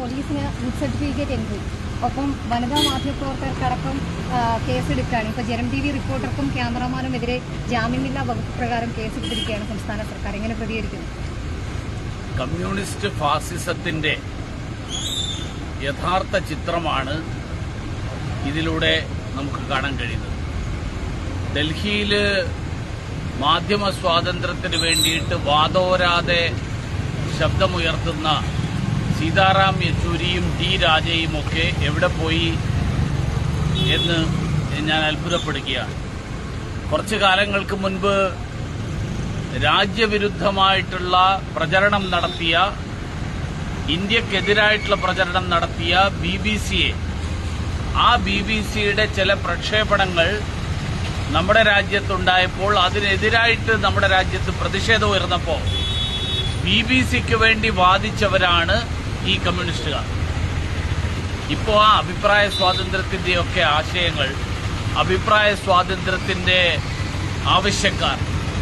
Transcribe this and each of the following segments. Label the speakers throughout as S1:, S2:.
S1: പോലീസിന് good certificate entry ഒപ്പം വനിതാ മാധ്യമപ്രവർത്തകർക്കടക്കം കേസെടുക്കുകയാണ് ഇപ്പോൾ ജനം ടി വി റിപ്പോർട്ടർക്കും ക്യാമറമാനുമെതിരെ ജാമ്യമില്ലാ വകുപ്പ് പ്രകാരം കേസെടുത്തിരിക്കുകയാണ് സംസ്ഥാന സർക്കാർ. എങ്ങനെ പ്രതികരിക്കുന്നു?
S2: കമ്മ്യൂണിസ്റ്റ് ഫാസിസത്തിന്റെ യഥാർത്ഥ ചിത്രമാണ് ഇതിലൂടെ നമുക്ക് കാണാൻ കഴിയുന്നത്. ഡൽഹിയിൽ മാധ്യമ സ്വാതന്ത്ര്യത്തിന് വേണ്ടിയിട്ട് വാദോരാതെ ശബ്ദമുയർത്തുന്ന സീതാറാം യെച്ചൂരിയും ഡി രാജയും ഒക്കെ എവിടെ പോയി എന്ന് ഞാൻ അത്ഭുതപ്പെടുകയാണ്. കുറച്ചു കാലങ്ങൾക്ക് മുൻപ് രാജ്യവിരുദ്ധമായിട്ടുള്ള പ്രചരണം നടത്തിയ ഇന്ത്യക്കെതിരായിട്ടുള്ള പ്രചരണം നടത്തിയ ബി ബി സിയെ. ആ ബി ബി സിയുടെ ചില പ്രക്ഷേപണങ്ങൾ നമ്മുടെ രാജ്യത്തുണ്ടായപ്പോൾ അതിനെതിരായിട്ട് നമ്മുടെ രാജ്യത്ത് പ്രതിഷേധം ഉയർന്നപ്പോൾ ബി ബി സിക്ക് വേണ്ടി വാദിച്ചവരാണ് ഈ കമ്മ്യൂണിസ്റ്റുകാർ. ഇപ്പോൾ ആ അഭിപ്രായ സ്വാതന്ത്ര്യത്തിന്റെയൊക്കെ ആശയങ്ങൾ അഭിപ്രായ സ്വാതന്ത്ര്യത്തിന്റെ ആവശ്യക്കാർ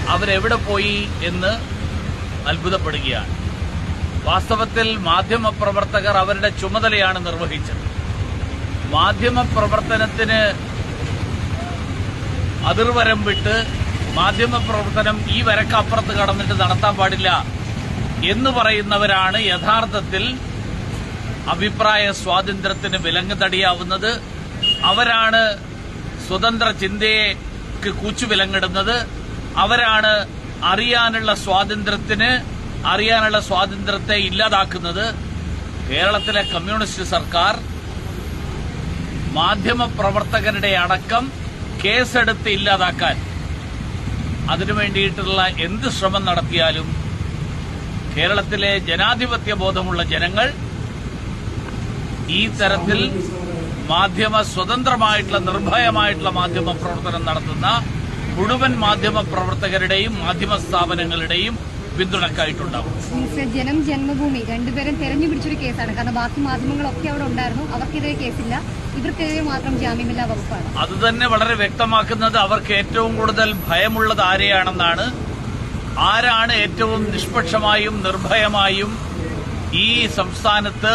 S2: അവരെവിടെ പോയി എന്ന് അത്ഭുതപ്പെടുകയാണ്. വാസ്തവത്തിൽ മാധ്യമപ്രവർത്തകർ അവരുടെ ചുമതലയാണ് നിർവഹിച്ചത്. മാധ്യമപ്രവർത്തനത്തിന് അതിർവരം വിട്ട് മാധ്യമപ്രവർത്തനം ഈ വരക്കപ്പുറത്ത് കടന്നിട്ട് നടത്താൻ പാടില്ല എന്ന് പറയുന്നവരാണ് യഥാർത്ഥത്തിൽ അഭിപ്രായ സ്വാതന്ത്ര്യത്തിന് വിലങ്ങ് തടിയാവുന്നത് അവരാണ് സ്വതന്ത്ര ചിന്തയ്ക്ക് കൂച്ചുവിലങ്ങിടുന്നത് അവരാണ് അറിയാനുള്ള സ്വാതന്ത്ര്യത്തിന് അറിയാനുള്ള സ്വാതന്ത്ര്യത്തെ ഇല്ലാതാക്കുന്നത് കേരളത്തിലെ കമ്മ്യൂണിസ്റ്റ് സർക്കാർ. മാധ്യമപ്രവർത്തകരുടെ അടക്കം കേസെടുത്ത് ഇല്ലാതാക്കാൻ അതിനു വേണ്ടിയിട്ടുള്ള എന്ത് ശ്രമം നടത്തിയാലും കേരളത്തിലെ ജനാധിപത്യ ബോധമുള്ള ജനങ്ങൾ ഈ തരത്തിൽ മാധ്യമ സ്വതന്ത്രമായിട്ടുള്ള നിർഭയമായിട്ടുള്ള മാധ്യമ പ്രവർത്തനം നടത്തുന്ന മുഴുവൻ മാധ്യമ പ്രവർത്തകരുടെയും മാധ്യമ സ്ഥാപനങ്ങളുടെയും പിന്തുണക്കായിട്ടുണ്ടാവും
S1: ജനം ജന്മഭൂമി രണ്ടുപേരും തെരഞ്ഞു പിടിച്ചൊരു കേസാണ്. കാരണം ബാക്കി മാധ്യമങ്ങളൊക്കെ അവിടെ ഉണ്ടായിരുന്നു. അവർക്കെതിരെ കേസില്ല. ഇവർക്കെതിരെ മാത്രം ജാമ്യമില്ലാ വകുപ്പാണ്.
S2: അത് തന്നെ വളരെ വ്യക്തമാക്കുന്നത് അവർക്ക് ഏറ്റവും കൂടുതൽ ഭയമുള്ളത് ആരെയാണെന്നാണ്. ആരാണ് ഏറ്റവും നിഷ്പക്ഷമായും നിർഭയമായും ഈ സംസ്ഥാനത്ത്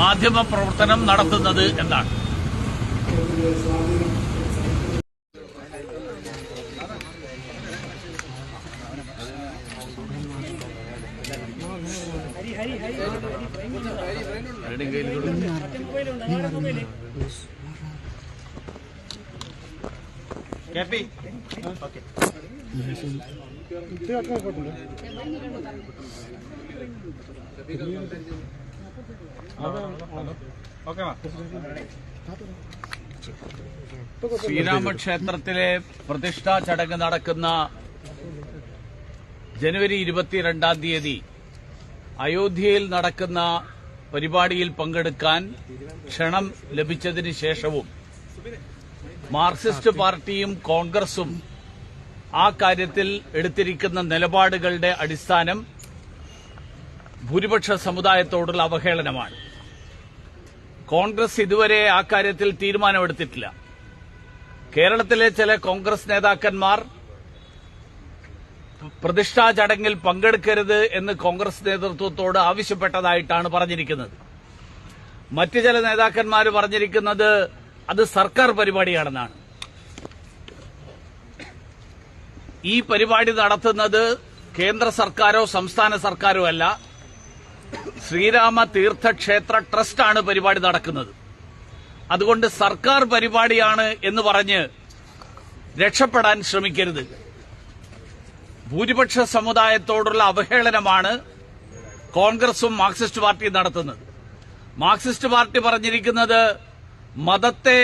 S2: മാധ്യമ പ്രവർത്തനം നടത്തുന്നത് എന്നാണ്. ശ്രീരാമക്ഷേത്രത്തിലെ പ്രതിഷ്ഠാ ചടങ്ങ് നടക്കുന്ന ജനുവരി ഇരുപത്തിരണ്ടാം തീയതി അയോധ്യയിൽ നടക്കുന്ന പരിപാടിയിൽ പങ്കെടുക്കാൻ ക്ഷണം ലഭിച്ചതിന് ശേഷവും മാർക്സിസ്റ്റ് പാർട്ടിയും കോൺഗ്രസും ആ കാര്യത്തിൽ എടുത്തിരിക്കുന്ന നിലപാടുകളുടെ അടിസ്ഥാനം ഭൂരിപക്ഷ സമുദായത്തോടുള്ള അവഹേളനമാണ്. കോൺഗ്രസ് ഇതുവരെ ആ കാര്യത്തിൽ തീരുമാനമെടുത്തിട്ടില്ല. കേരളത്തിലെ ചില കോൺഗ്രസ് നേതാക്കന്മാർ പ്രതിഷ്ഠാ ചടങ്ങിൽ പങ്കെടുക്കരുത് എന്ന് കോൺഗ്രസ് നേതൃത്വത്തോട് ആവശ്യപ്പെട്ടതായിട്ടാണ് പറഞ്ഞിരിക്കുന്നത്. മറ്റ് ചില നേതാക്കന്മാർ പറഞ്ഞിരിക്കുന്നത് അത് സർക്കാർ പരിപാടിയാണെന്നാണ്. ഈ പരിപാടി നടത്തുന്നത് കേന്ദ്ര സർക്കാരോ സംസ്ഥാന സർക്കാരോ അല്ല. ശ്രീരാമ തീർത്ഥക്ഷേത്ര ട്രസ്റ്റാണ് പരിപാടി നടക്കുന്നത്. അതുകൊണ്ട് സർക്കാർ പരിപാടിയാണ് എന്ന് പറഞ്ഞ് രക്ഷപ്പെടാൻ ശ്രമിക്കരുത്. ഭൂരിപക്ഷ സമുദായത്തോടുള്ള അവഹേളനമാണ് കോൺഗ്രസും മാർക്സിസ്റ്റ് പാർട്ടിയും നടത്തുന്നത്. മാർക്സിസ്റ്റ് പാർട്ടി പറഞ്ഞിരിക്കുന്നത് മതത്തെ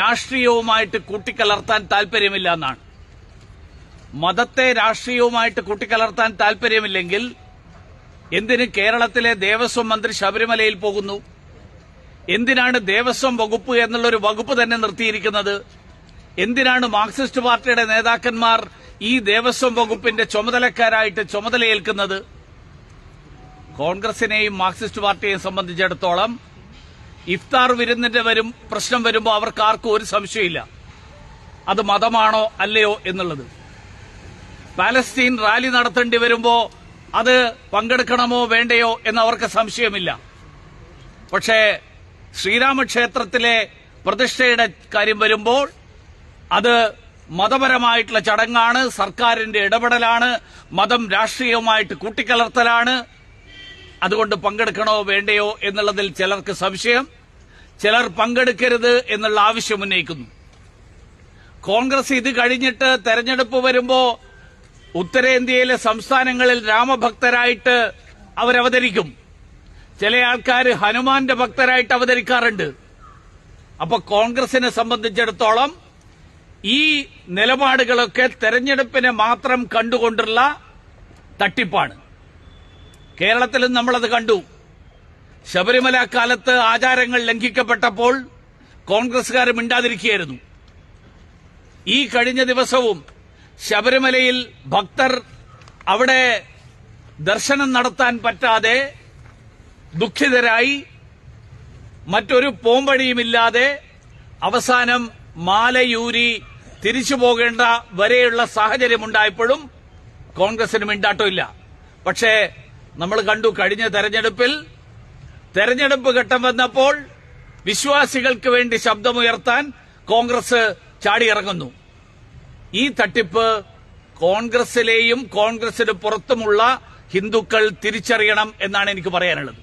S2: രാഷ്ട്രീയവുമായിട്ട് കൂട്ടിക്കലർത്താൻ താൽപര്യമില്ല എന്നാണ്. മതത്തെ രാഷ്ട്രീയവുമായിട്ട് കൂട്ടിക്കലർത്താൻ താൽപര്യമില്ലെങ്കിൽ എന്തിന് കേരളത്തിലെ ദേവസ്വം മന്ത്രി ശബരിമലയിൽ പോകുന്നു? എന്തിനാണ് ദേവസ്വം വകുപ്പ് എന്നുള്ളൊരു വകുപ്പ് തന്നെ നിർത്തിയിരിക്കുന്നത്? എന്തിനാണ് മാർക്സിസ്റ്റ് പാർട്ടിയുടെ നേതാക്കന്മാർ ഈ ദേവസ്വം വകുപ്പിന്റെ ചുമതലക്കാരായിട്ട് ചുമതലയേൽക്കുന്നത്? കോൺഗ്രസിനെയും മാർക്സിസ്റ്റ് പാർട്ടിയെയും സംബന്ധിച്ചിടത്തോളം ഇഫ്താർ വിരുന്നിന്റെ വരും പ്രശ്നം വരുമ്പോൾ അവർക്ക് ആർക്കും ഒരു സംശയമില്ല. അത് മതമാണോ അല്ലയോ എന്നുള്ളത്. പാലസ്തീൻ റാലി നടത്തേണ്ടി വരുമ്പോൾ അത് പങ്കെടുക്കണമോ വേണ്ടയോ എന്ന് അവർക്ക് സംശയമില്ല. പക്ഷേ ശ്രീരാമക്ഷേത്രത്തിലെ പ്രതിഷ്ഠയുടെ കാര്യം വരുമ്പോൾ അത് മതപരമായിട്ടുള്ള ചടങ്ങാണ് സർക്കാരിന്റെ ഇടപെടലാണ് മതം രാഷ്ട്രീയവുമായിട്ട് കൂട്ടിക്കലർത്തലാണ്. അതുകൊണ്ട് പങ്കെടുക്കണോ വേണ്ടയോ എന്നുള്ളതിൽ ചിലർക്ക് സംശയം. ചിലർ പങ്കെടുക്കരുത് എന്നുള്ള ആവശ്യം ഉന്നയിക്കുന്നു. കോൺഗ്രസ് ഇത് കഴിഞ്ഞിട്ട് തെരഞ്ഞെടുപ്പ് വരുമ്പോ ഉത്തരേന്ത്യയിലെ സംസ്ഥാനങ്ങളിൽ രാമഭക്തരായിട്ട് അവരവതരിക്കും. ചില ആൾക്കാർ ഹനുമാന്റെ ഭക്തരായിട്ട് അവതരിക്കാറുണ്ട്. അപ്പൊ കോൺഗ്രസിനെ സംബന്ധിച്ചിടത്തോളം ഈ നിലപാടുകളൊക്കെ തെരഞ്ഞെടുപ്പിനെ മാത്രം കണ്ടുകൊണ്ടുള്ള തട്ടിപ്പാണ്. കേരളത്തിലും നമ്മളത് കണ്ടു. ശബരിമല കാലത്ത് ആചാരങ്ങൾ ലംഘിക്കപ്പെട്ടപ്പോൾ കോൺഗ്രസുകാർ മിണ്ടാതിരിക്കുകയായിരുന്നു. ഈ കഴിഞ്ഞ ദിവസവും ശബരിമലയിൽ ഭക്തർ അവിടെ ദർശനം നടത്താൻ പറ്റാതെ ദുഃഖിതരായി മറ്റൊരു പോംവഴിയുമില്ലാതെ അവസാനം മാലയൂരി തിരിച്ചു പോകേണ്ട വരെയുള്ള സാഹചര്യമുണ്ടായപ്പോഴും കോൺഗ്രസിന് മിണ്ടാട്ടമില്ല. പക്ഷേ നമ്മൾ കണ്ടു കഴിഞ്ഞ തെരഞ്ഞെടുപ്പിൽ തെരഞ്ഞെടുപ്പ് ഘട്ടം വന്നപ്പോൾ വിശ്വാസികൾക്ക് വേണ്ടി ശബ്ദമുയർത്താൻ കോൺഗ്രസ് ചാടിയിറങ്ങുന്നു. ഈ തട്ടിപ്പ് കോൺഗ്രസിലെയും കോൺഗ്രസിന് പുറത്തുമുള്ള ഹിന്ദുക്കൾ തിരിച്ചറിയണം എന്നാണ് എനിക്ക് പറയാനുള്ളത്.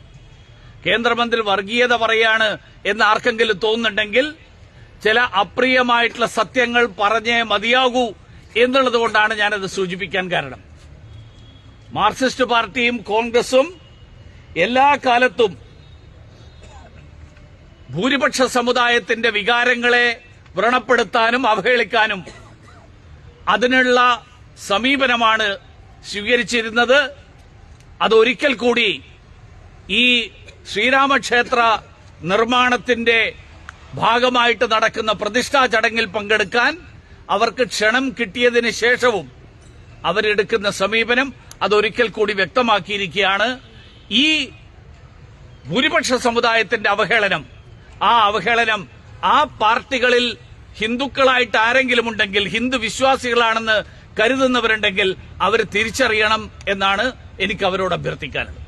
S2: കേന്ദ്രമന്ത്രി വർഗീയത പറയാണ് എന്ന് ആർക്കെങ്കിലും തോന്നുന്നുണ്ടെങ്കിൽ ചില അപ്രിയമായിട്ടുള്ള സത്യങ്ങൾ പറഞ്ഞേ മതിയാകൂ എന്നുള്ളത് കൊണ്ടാണ് ഞാനത് സൂചിപ്പിക്കാൻ കാരണം. മാർക്സിസ്റ്റ് പാർട്ടിയും കോൺഗ്രസും എല്ലാ കാലത്തും ഭൂരിപക്ഷ സമുദായത്തിന്റെ വികാരങ്ങളെ വ്രണപ്പെടുത്താനും അവഹേളിക്കാനും അതിനുള്ള സമീപനമാണ് സ്വീകരിച്ചിരുന്നത്. അതൊരിക്കൽ കൂടി ഈ ശ്രീരാമക്ഷേത്ര നിർമ്മാണത്തിന്റെ ഭാഗമായിട്ട് നടക്കുന്ന പ്രതിഷ്ഠാ ചടങ്ങിൽ പങ്കെടുക്കാൻ അവർക്ക് ക്ഷണം കിട്ടിയതിന് ശേഷവും അവരെടുക്കുന്ന സമീപനം അതൊരിക്കൽ കൂടി വ്യക്തമാക്കിയിരിക്കുകയാണ്. ഈ ഭൂരിപക്ഷ സമുദായത്തിന്റെ അവഹേളനം ആ അവഹേളനം ആ പാർട്ടികളിൽ ഹിന്ദുക്കളായിട്ട് ആരെങ്കിലും ഉണ്ടെങ്കിൽ ഹിന്ദു വിശ്വാസികളാണെന്ന് കരുതുന്നവരുണ്ടെങ്കിൽ അവർ തിരിച്ചറിയണം എന്നാണ് എനിക്ക് അവരോട് അഭ്യർത്ഥിക്കാനുള്ളത്.